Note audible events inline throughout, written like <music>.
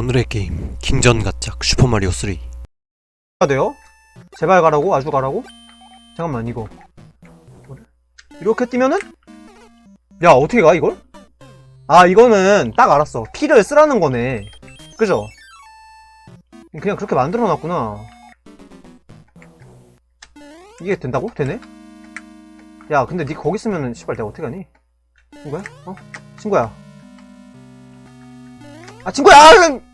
오늘의 게임 킹전 가짝 슈퍼마리오 3가 돼요? 제발 가라고? 아주 가라고? 잠깐만 이거 이렇게 뛰면은? 야 어떻게 가 이걸? 아 이거는 딱 알았어 피를 쓰라는 거네 그죠? 그냥 그렇게 만들어 놨구나 이게 된다고? 되네? 야 근데 니 거기 있으면은 씨발 내가 어떻게 가니? 친구야? 어? 친구야 아 친구야!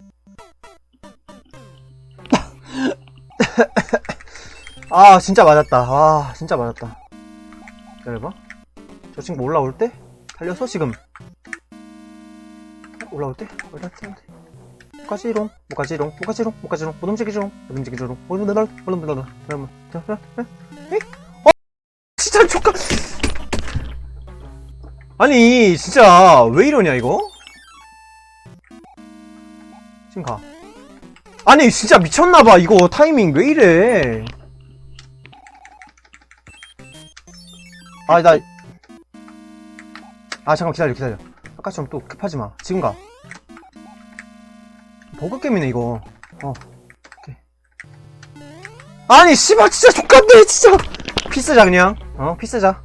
<laughs> 아 진짜 맞았다. 아 진짜 맞았다. 기다려봐. 저 친구 올라올 때? 달려서 지금. 올라올 때? 올라올 때 못가지롱 못가지롱 못가지롱 못가지롱 못 움직이지롱 못 움직이지롱 못 움직이지롱 못 움직이지롱 그러면 어? 진짜 조카. 아니 진짜 왜 이러냐 이거? 지금 가 아니 진짜 미쳤나봐 이거 타이밍 왜 이래 아, 나. 아, 잠깐 기다려, 기다려. 아까처럼 또 급하지 마. 지금 가. 버그 게임이네, 이거. 어. 오케이. 아니, 씨발, 진짜 족같네, 진짜! 피스자, 그냥. 어, 피스자.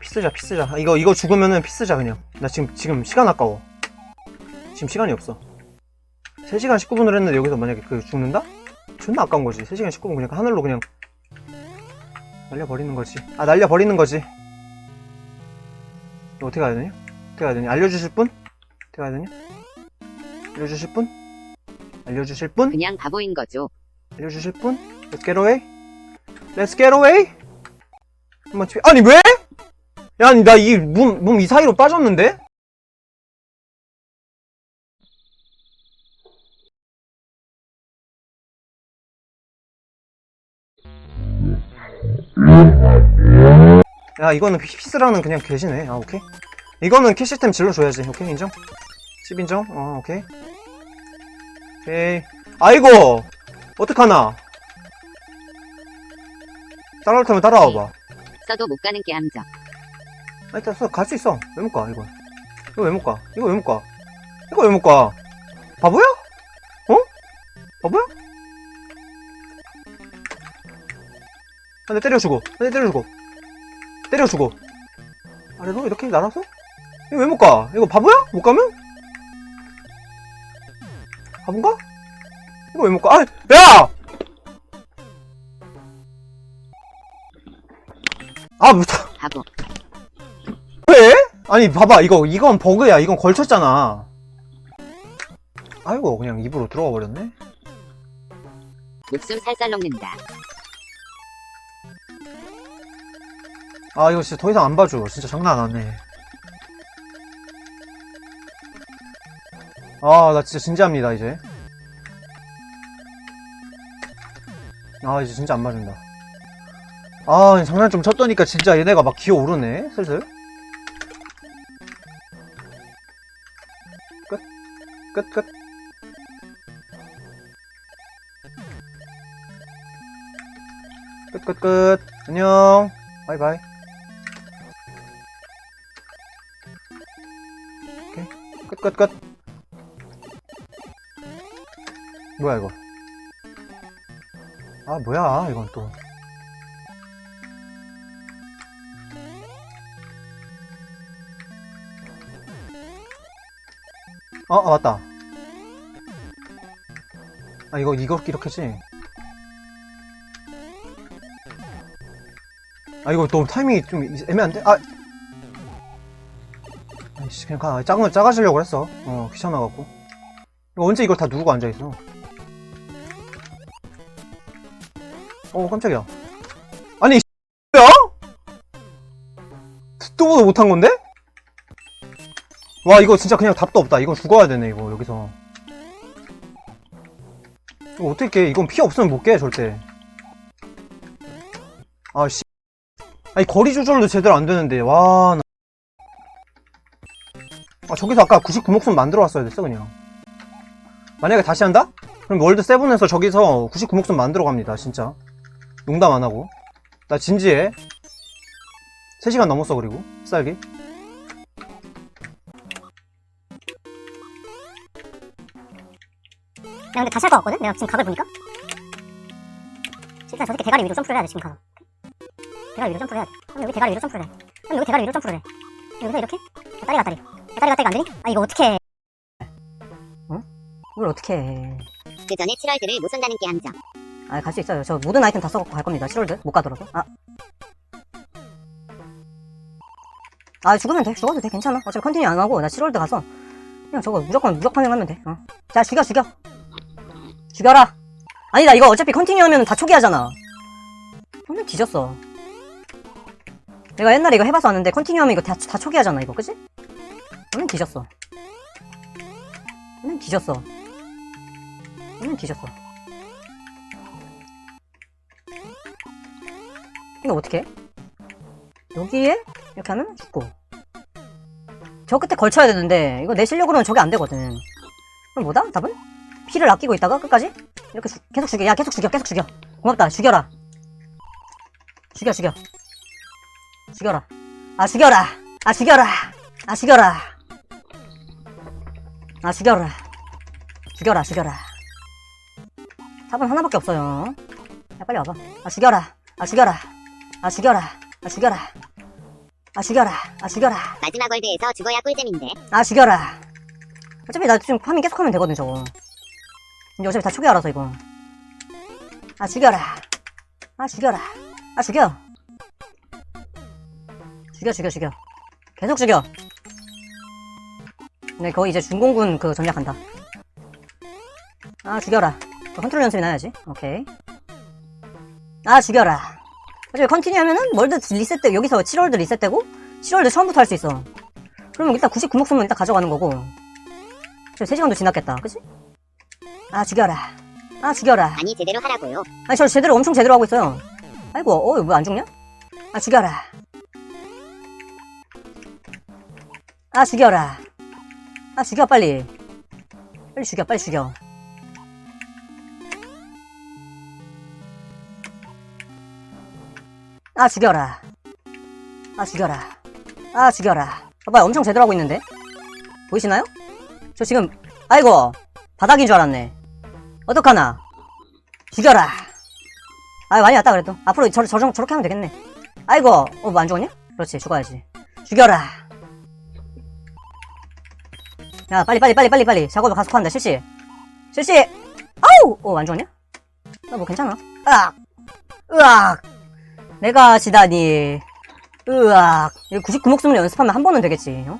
피스자, 피스자. 아, 이거, 이거 죽으면은 피스자, 그냥. 나 지금, 지금 시간 아까워. 지금 시간이 없어. 3시간 19분을 했는데 여기서 만약에 그 죽는다? 존나 아까운 거지. 3시간 19분 그냥 하늘로 그냥 날려버리는 거지. 아, 날려버리는 거지. 이거 어떻게 가야 되냐? 어떻게 가야 되냐? 알려주실 분? 어떻게 가야 되냐? 알려주실 분? 알려주실 분? 그냥 바보인 거죠. 알려주실 분? Let's get away? Let's get away? 한번 치... 아니, 왜? 야, 아니, 나 이 몸, 몸 이 사이로 빠졌는데? 야 이거는 피- 피스라는 그냥 개시네. 아 오케이. 이거는 캐시템 질러줘야지. 오케이 인정? 10 인정? 어 오케이. 오케이. 아이고! 어떡하나? 따라올 테면 따라와봐. 써도 못 가는 게 함정. 아 일단 갈수 있어. 왜 못 가 이거? 이거 왜 못 가? 이거 왜 못 가? 이거 왜 못 가? 바보야? 어? 바보야? 한 대 때려주고 한 대 때려주고 때려주고 아래로 이렇게 날아서 이거 왜 못 가? 이거 바보야? 못 가면? 바본가? 이거 왜 못 가? 아, 야! 아, 뭐, 바보. 왜? 아니 봐봐 이거 이건 버그야 이건 걸쳤잖아 아이고 그냥 입으로 들어가 버렸네 목숨 살살 녹는다. 아 이거 진짜 더 이상 안 봐줘. 진짜 장난 안 하네. 아 나 진짜 진지합니다 이제. 아 이제 진짜 안 봐준다. 아 장난 좀 쳤더니까 진짜 얘네가 막 기어오르네 슬슬. 끝? 끝 끝? 끝끝 끝. 안녕. 바이바이 끝 끝 끝 뭐야 이거 아 뭐야 이건 또 어, 아, 맞다. 아, 이거, 이거, 이렇게지? 아, 이거 너무 타이밍이 좀 애매한데? 아! 아이씨, 그냥 가. 작은, 작아지려고 했어. 어, 귀찮아갖고. 언제 이걸 다 누르고 앉아있어? 어, 깜짝이야. 아니, 이 뭐야? 듣도 보도 못한 건데? 와 이거 진짜 그냥 답도 없다 이건 죽어야 되네 이거 여기서 이거 어떻게 깨 이건 피 없으면 못 깨 절대 아씨 아니 거리 조절도 제대로 안 되는데 와 나... 아 저기서 아까 99목숨 만들어 왔어야 됐어 그냥 만약에 다시 한다? 그럼 월드 세븐에서 저기서 99목숨 만들어 갑니다 진짜 농담 안 하고 나 진지해 3시간 넘었어 그리고 쌀기 내가 근데 다시 할것 같거든? 내가 지금 각을 보니까? 일단 저 새끼 대가리 위로 점프를 해야 돼, 지금 가서. 대가리 위로 점프를 해야 돼. 그럼 여기 대가리 위로 점프를 해. 그럼 여기 대가리 위로 점프를 해. 여기서 이렇게? 다리 갔다리. 다리 갔다리가 안 되니? 아, 이거 어떻게 해? 어? 이걸 어떻게 해? 그 전에 7월들을 못 선다는 게 함정. 아, 갈 수 있어요. 저 모든 아이템 다 써갖고 갈 겁니다. 7월드. 못 가더라도. 아. 아, 죽으면 돼. 죽어도 돼. 괜찮아. 어차피 컨티뉴 안 하고, 나 7월드 가서, 그냥 저거 무조건 무적 파밍하면 돼. 어. 자, 죽여, 죽여. 죽여라. 아니다, 이거 어차피 컨티뉴 하면 다 초기하잖아. 오늘 뒤졌어. 내가 옛날에 이거 해봐서 아는데, 컨티뉴 하면 이거 다, 다 초기하잖아, 이거. 그치? 오늘 뒤졌어. 오늘 뒤졌어. 오늘 뒤졌어. 이거 어떻게 해? 여기에 이렇게 하면 죽고 저 끝에 걸쳐야 되는데 이거 내 실력으로는 저게 안 되거든 그럼 뭐다? 답은? 피를 아끼고 있다가 끝까지 이렇게 죽- 계속 죽여 야 계속 죽여 계속 죽여 고맙다 죽여라 죽여 죽여 죽여라 아 죽여라 아 죽여라 아 죽여라 아 죽여라 죽여라 죽여라 답은 하나밖에 없어요 야 빨리 와봐 아 죽여라 아 죽여라 아 죽여라 아 죽여라 아 죽여라 아 죽여라 마지막 월드에서 죽어야 꿀잼인데. 아 죽여라 어차피 나 지금 파밍 계속 하면 되거든 저거 이제 어차피 다 초기 알아서 이거 아 죽여라 아 죽여라 아 죽여 죽여 죽여 죽여 계속 죽여 네 거의 이제 중공군 그 전략한다. 아 죽여라. 저 컨트롤 연습이나 해야지. 오케이. 아 죽여라. 어차피 컨티뉴 하면은 월드 리셋돼 여기서 7월드 리셋되고 7월드 처음부터 할 수 있어. 그러면 일단 99목숨은 일단 가져가는 거고. 저 3시간도 지났겠다. 그치? 아 죽여라. 아 죽여라. 아니 제대로 하라고요. 아니 저 제대로 엄청 제대로 하고 있어요. 아이고 어왜안 죽냐? 아 죽여라. 아 죽여라 아 죽여 빨리. 빨리 죽여 빨리 죽여. 아 죽여라. 아 죽여라. 아 죽여라. 봐봐 엄청 제대로 하고 있는데? 보이시나요? 저 지금 아이고 바닥인 줄 알았네. 어떡하나? 죽여라. 아 많이 왔다 그래도. 앞으로 저, 저, 저렇게 하면 되겠네. 아이고 어뭐 안 죽었냐? 그렇지 죽어야지. 죽여라 야 빨리 빨리 빨리 빨리 빨리 작업을 가속한다 실시 실시 아우 어안 죽었냐? 나 뭐 괜찮아 으악 으악 내가 지다니 으악 이거 99목숨을 연습하면 한 번은 되겠지 어?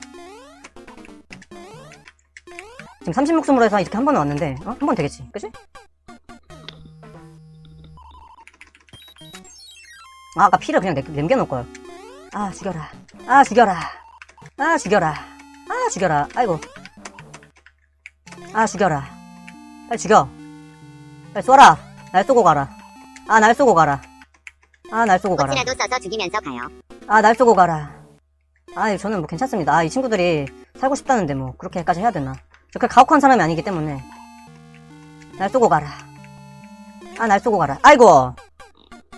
지금 30목숨으로 해서 이렇게 한 번은 왔는데 어? 한 번 되겠지 그치? 아, 아까 피를 그냥 남- 남겨놓을 걸. 아, 죽여라. 아, 죽여라. 아, 죽여라. 아, 죽여라. 아이고. 아, 죽여라. 빨리 죽여. 빨리 쏘라. 날 쏘고 가라. 아, 날 쏘고 가라. 아, 날 쏘고 가라. 꽃이라도 써서 죽이면서 가요. 아, 날 쏘고 가라. 아, 저는 뭐 괜찮습니다. 아, 이 친구들이 살고 싶다는데 뭐 그렇게까지 해야 되나. 저 그렇게 가혹한 사람이 아니기 때문에. 날 쏘고 가라. 아, 날 쏘고 가라. 아이고.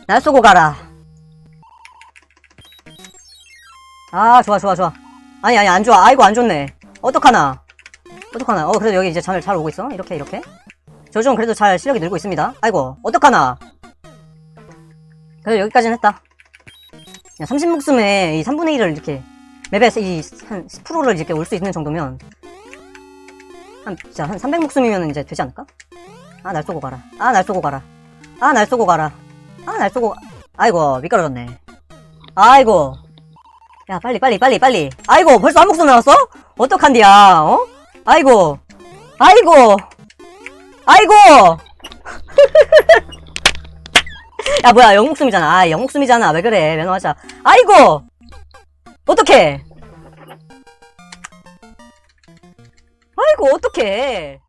날 쏘고 가라. 아, 좋아, 좋아, 좋아. 아니, 아니, 안 좋아. 아이고, 안 좋네. 어떡하나. 어떡하나. 어, 그래도 여기 이제 잘, 잘 오고 있어. 이렇게, 이렇게. 저좀 그래도 잘 실력이 늘고 있습니다. 아이고, 어떡하나. 그래도 여기까지는 했다. 30목숨에 이 3분의 1을 이렇게 맵에서 이한 10%를 이렇게 올 수 있는 정도면 한 진짜 한 300목숨이면 이제 되지 않을까? 아 날 쏘고 가라. 아 날 쏘고 가라. 아 날 쏘고 가라. 아 날 쏘고 아이고 미끄러졌네. 아이고 야 빨리 빨리 빨리 빨리. 아이고 벌써 한 목숨 남았어? 어떡한디야? 어? 아이고. 아이고. 아이고. <laughs> 야 뭐야 영목숨이잖아. 아 영목숨이잖아. 왜 그래? 면허하자 아이고. 어떡해? 아이고 어떡해